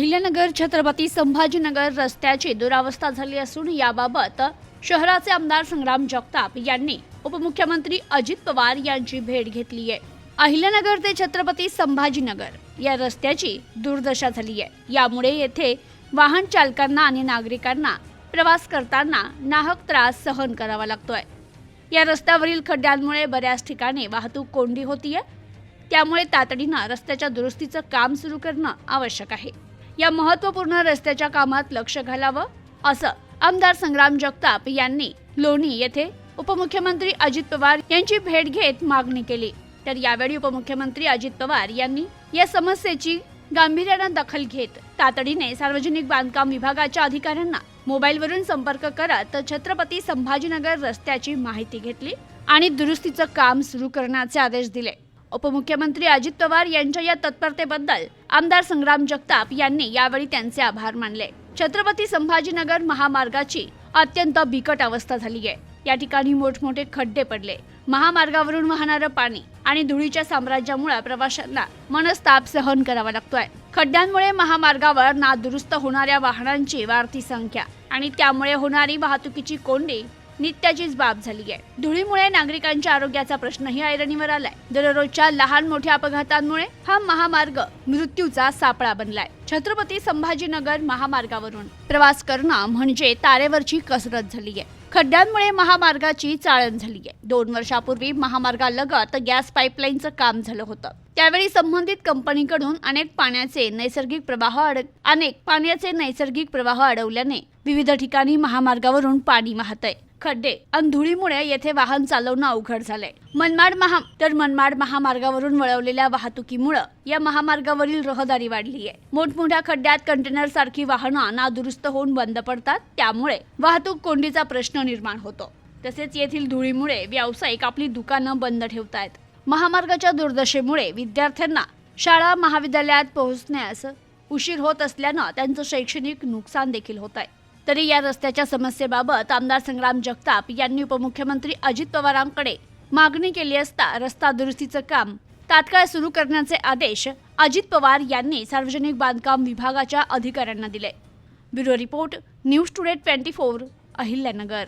अहिल्यानगर छत्रपती संभाजीनगर रस्त्याची दुरावस्था झाली असून याबाबत शहराचे आमदार संग्राम जगताप यांनी उपमुख्यमंत्री अजित पवार यांची भेट घेतली आहे. अहिल्यानगर ते छत्रपती संभाजीनगर या रस्त्याची दुर्दशा झाली आहे. यामुळे येथे वाहन चालकांना आणि नागरिकांना प्रवास करताना नाहक त्रास सहन करावा लागतोय. या रस्त्यावरील खड्ड्यांमुळे बऱ्याच ठिकाणी वाहतूक कोंडी होतीये. त्यामुळे तातडीनं रस्त्याच्या दुरुस्तीचं काम सुरू करणं आवश्यक आहे. या महत्त्वपूर्ण रस्त्याच्या कामात लक्ष घालावं असं आमदार संग्राम जगताप यांनी लोणी येथे उपमुख्यमंत्री अजित पवार यांची भेट घेत मागणी केली. तर यावेळी उपमुख्यमंत्री अजित पवार यांनी या समस्येची गांभीर्यानं दखल घेत तातडीने सार्वजनिक बांधकाम विभागाच्या अधिकाऱ्यांना मोबाईलवरून संपर्क करत छत्रपती संभाजीनगर रस्त्याची माहिती घेतली आणि दुरुस्तीचं काम सुरू करण्याचे आदेश दिले. उपमुख्यमंत्री अजित पवार यांच्या या तत्परतेबद्दल आमदार संग्राम जगताप यांनी यावेळी त्यांचे आभार मानले. छत्रपती संभाजीनगर महामार्गाची अत्यंत बिकट अवस्था झाली आहे. या ठिकाणी मोठमोठे खड्डे पडले. महामार्गावरून वाहणारं पाणी आणि धुळीच्या साम्राज्यामुळे प्रवाशांना मनस्ताप सहन करावा लागतोय. खड्ड्यांमुळे महामार्गावर नादुरुस्त होणाऱ्या वाहनांची वाढती संख्या आणि त्यामुळे होणारी वाहतुकीची कोंडी नित्याचीच बाब झाली आहे. धुळीमुळे नागरिकांच्या आरोग्याचा प्रश्नही ऐरणीवर आलाय. दररोजच्या लहान मोठ्या अपघातांमुळे हा महामार्ग मृत्यूचा सापळा बनलाय. छत्रपती संभाजीनगर महामार्गावरून प्रवास करणं म्हणजे तारेवरची कसरत झाली आहे. खड्ड्यांमुळे महामार्गाची चाळण झाली आहे. दोन वर्षापूर्वी महामार्गालगत गॅस पाईपलाईनचं काम झालं होतं. त्यावेळी संबंधित कंपनीकडून अनेक पाण्याचे नैसर्गिक प्रवाह अड अनेक पाण्याचे नैसर्गिक प्रवाह अडवल्याने विविध ठिकाणी महामार्गावरून पाणी वाहत आहे खड्डे आणि धुळीमुळे येथे वाहन चालवणं अवघड झालंय मनमाड महा तर मनमाड महामार्गावरून वळवलेल्या वाहतुकीमुळं या महामार्गावरील रहदारी वाढली आहे. मोठमोठ्या खड्ड्यात कंटेनर सारखी वाहनं नादुरुस्त होऊन बंद पडतात. त्यामुळे वाहतूक कोंडीचा प्रश्न निर्माण होतो. तसेच येथील धुळीमुळे व्यावसायिक आपली दुकानं बंद ठेवतायत. महामार्गाच्या दुर्दशेमुळे विद्यार्थ्यांना शाळा महाविद्यालयात पोहोचण्यास उशीर होत असल्यानं त्यांचं शैक्षणिक नुकसान देखील होत आहे. तरी या रस्त्याच्या समस्येबाबत आमदार संग्राम जगताप यांनी उपमुख्यमंत्री अजित पवारांकडे मागणी केली असता रस्ता दुरुस्तीचं काम तात्काळ सुरू करण्याचे आदेश अजित पवार यांनी सार्वजनिक बांधकाम विभागाच्या अधिकाऱ्यांना दिले. Bureau report news today twenty four Ahilyanagar.